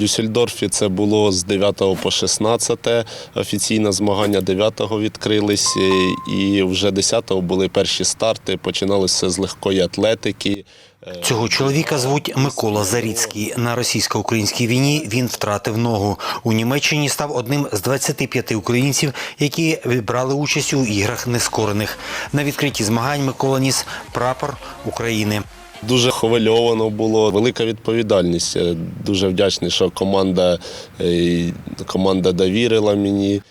Дюссельдорфі це було з 9 по 16 офіційне змагання 9 відкрились, і- і вже 10 були перші старти. Починалося з легкої атлетики. Цього чоловіка звуть Микола Заріцький. На російсько-українській війні він втратив ногу. У Німеччині став одним з 25 українців, які брали участь у іграх нескорених. На відкритті змагань Микола ніс прапор України. Дуже хвильовано було, велика відповідальність. Дуже вдячний, що команда, е, команда довірила мені.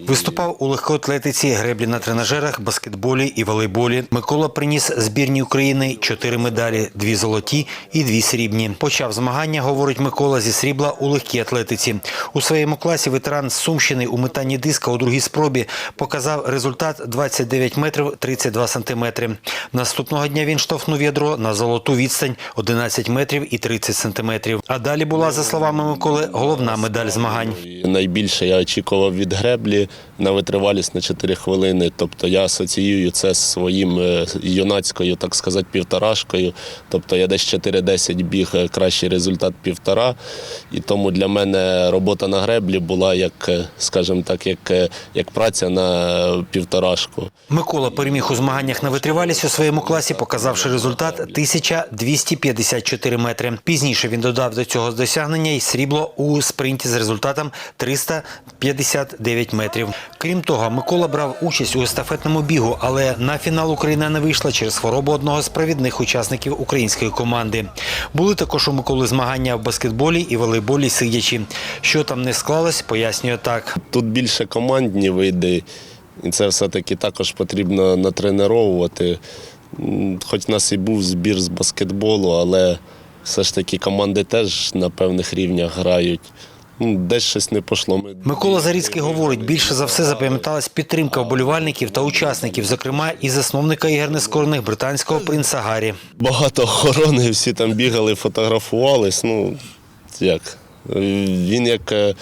Виступав у легкоатлетиці, греблі на тренажерах, баскетболі і волейболі. Микола приніс збірній України чотири медалі: дві золоті і дві срібні. Почав змагання, говорить Микола, зі срібла у легкій атлетиці. У своєму класі ветеран з Сумщини у метанні диска у другій спробі показав результат 29 метрів 32 сантиметри. Наступного дня він штовхнув ядро на золоту відстань 11 метрів і 30 сантиметрів. А далі була, за словами Миколи, головна медаль змагань. Найбільше я очікував від греблі на витривалість на 4 хвилини. Тобто я асоціюю це з своїм е, юнацькою, так сказати, півторашкою. Тобто я десь 4-10 біг, е, кращий результат півтора. І тому для мене робота на греблі була як, е, скажімо так, як, як праця на півторашку. Микола переміг у змаганнях на витривалість у своєму класі, показавши результат 1254 метри. Пізніше він додав до цього досягнення й срібло у спринті з результатом 359 метрів. Крім того, Микола брав участь у естафетному бігу, але на фінал Україна не вийшла через хворобу одного з провідних учасників української команди. Були також у Миколи змагання в баскетболі і волейболі сидячи. Що там не склалось, пояснює так. Тут більше командні види, і це все-таки також потрібно натренировувати. Хоч в нас і був збір з баскетболу, але все ж таки команди теж на певних рівнях грають. Ну, Десь щось не пішло. Ми Микола Заріцький говорить, більше за все запам'яталась підтримка вболівальників та учасників, зокрема і засновника ігор нескорених британського принца Гаррі. Багато охорони, всі там бігали, фотографувались. Ну, як? Він як е,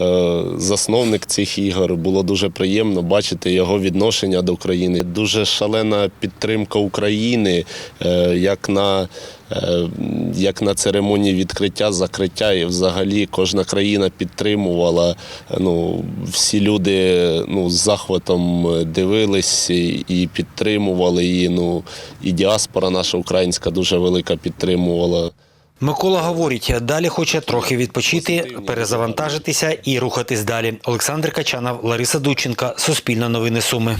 е, засновник цих ігор було дуже приємно бачити його відношення до України. Дуже шалена підтримка України, е, як на, як на церемонії відкриття, закриття. І взагалі кожна країна підтримувала. Ну, всі люди ну, з захватом дивились і підтримували її. Ну, і діаспора наша українська дуже велика підтримувала. Микола говорить, далі хоче трохи відпочити, перезавантажитися і рухатись далі. Олександр Качанов, Лариса Дученка, Суспільне новини Суми.